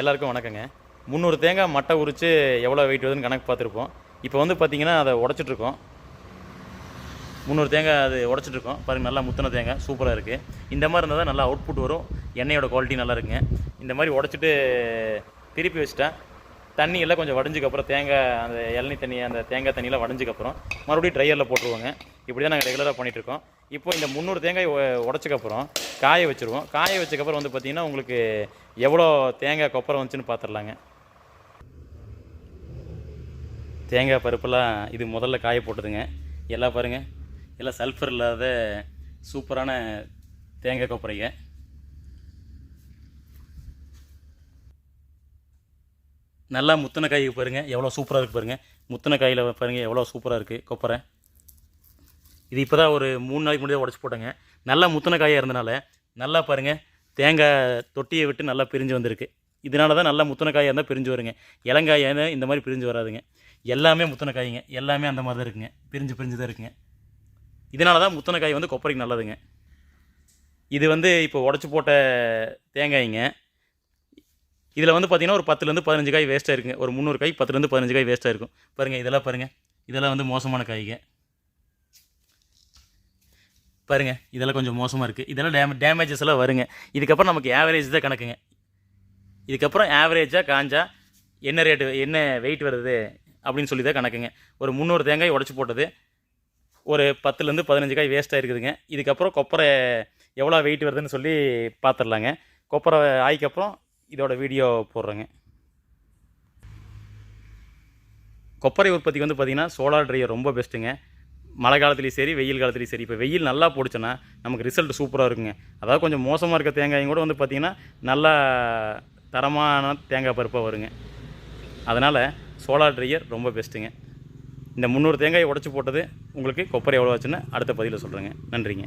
எல்லாருக்கும் வணக்கங்க. முந்நூறு தேங்காய் மட்டை உரித்து எவ்வளோ வெயிட் வருதுன்னு கணக்கு பார்த்துருப்போம். இப்போ வந்து பார்த்திங்கன்னா அதை உடச்சிட்ருக்கோம். முந்நூறு தேங்காய் அது உடச்சிட்ருக்கோம். பாருங்க நல்லா முத்தின தேங்காய் சூப்பராக இருக்குது இந்த மாதிரி இருந்தால் தான் நல்லா அவுட்புட் வரும். எண்ணெயோட குவாலிட்டி நல்லா இருக்குங்க. இந்த மாதிரி உடச்சிட்டு திருப்பி வச்சுட்டா தண்ணி எல்லாம் கொஞ்சம் வடிஞ்சதுக்கப்புறம் தேங்காய் அந்த இளநீ தண்ணி அந்த தேங்காய் தண்ணியெலாம் வடிஞ்சதுக்கப்புறம் மறுபடியும் ட்ரையரில் போட்டுருவோங்க. இப்படி தான் நாங்கள் ரெகுலராக பண்ணிகிட்ருக்கோம் இப்போ இந்த முந்நூறு தேங்காய் உடச்சக்கப்புறம் உடைச்சக்கப்புறம் காய வச்சுருவோம். காய வச்சக்கப்புறம் வந்து பார்த்திங்கன்னா உங்களுக்கு எவ்வளோ தேங்காய் கொப்பரை வந்துச்சுன்னு பார்த்துடலாங்க தேங்காய் பருப்பெல்லாம் இது முதல்ல காய போட்டதுங்க. எல்லாம் பாருங்கள் எல்லாம் சல்ஃபர் இல்லாத சூப்பரான தேங்காய் கொப்பரைங்க. நல்லா முத்தின காய்க்கு பாருங்கள் எவ்வளோ சூப்பராக இருக்குது பாருங்கள் முத்தின காயில் பாருங்கள் எவ்வளோ சூப்பராக இருக்குது கொப்பரை. இது இப்போ தான் ஒரு மூணு நாளைக்கு முன்னாடி உடச்சி போட்டேங்க. நல்லா முத்தின காயாக இருந்தனால நல்லா பாருங்கள் தேங்காய் தொட்டியை விட்டு நல்லா பிரிஞ்சு வந்திருக்கு. இதனால தான் நல்லா முத்தின காயாக இருந்தால் பிரிஞ்சு வருங்க. இளங்காயாக இந்த மாதிரி பிரிஞ்சு வராதுங்க. எல்லாமே முத்தின காய்ங்க. எல்லாமே அந்த மாதிரி தான் இருக்குங்க. பிரிஞ்சு பிரிஞ்சு தான் இருக்குங்க. இதனால தான் முத்தின காய் வந்து கொப்பரைக்கு நல்லதுங்க. இது வந்து இப்போ உடச்சி போட்ட தேங்காய்ங்க. இதில் வந்து பார்த்தீங்கன்னா ஒரு பத்துலேருந்து பதினஞ்சு காய் வேஸ்ட்டாக இருக்குங்க. ஒரு முந்நூறு காய் பத்துலேருந்து பதினஞ்சு காய் வேஸ்ட்டாக இருக்கும். பாருங்கள் இதெல்லாம் பாருங்கள் இதெல்லாம் வந்து மோசமான காய்ங்க. பாருங்க இதெல்லாம் கொஞ்சம் மோசமாக இருக்குது இதெல்லாம் டேமே டேமேஜஸ் எல்லாம் வருங்க. இதுக்கப்புறம் நமக்கு ஆவரேஜ் தான் கணக்குங்க. இதுக்கப்புறம் ஆவரேஜாக காஞ்சா என்ன ரேட்டு என்ன வெயிட் வருது அப்படின்னு சொல்லி தான் கணக்குங்க. ஒரு முந்நூறு தேங்காய் உடச்சி போட்டது ஒரு பத்துலேருந்து பதினஞ்சு காய் வேஸ்ட்டாக இருக்குதுங்க இதுக்கப்புறம் கொப்பரை எவ்வளோ வெயிட் வருதுன்னு சொல்லி பார்த்துடலாங்க கொப்பரை ஆய்க்கப்புறம் இதோட வீடியோ போடுறேங்க. கொப்பரை உற்பத்திக்கு வந்து பார்த்திங்கன்னா சோலார் ட்ரையர் ரொம்ப பெஸ்ட்டுங்க மழை காலத்துலேயும் சரி வெயில் காலத்துலேயும் சரி. இப்போ வெயில் நல்லா போடுச்சுன்னா நமக்கு ரிசல்ட் சூப்பராக இருக்குங்க. அதாவது கொஞ்சம் மோசமாக இருக்க தேங்காயும் கூட வந்து பார்த்திங்கன்னா நல்லா தரமான தேங்காய் பருப்பாக வருங்க. அதனால் சோலார் ட்ரையர் ரொம்ப பெஸ்ட்டுங்க இந்த முந்நூறு தேங்காயை உடச்சி போட்டது உங்களுக்கு கொப்பரை எவ்வளோ ஆச்சுன்னு அடுத்த பதிவில் சொல்கிறேங்க நன்றிங்க.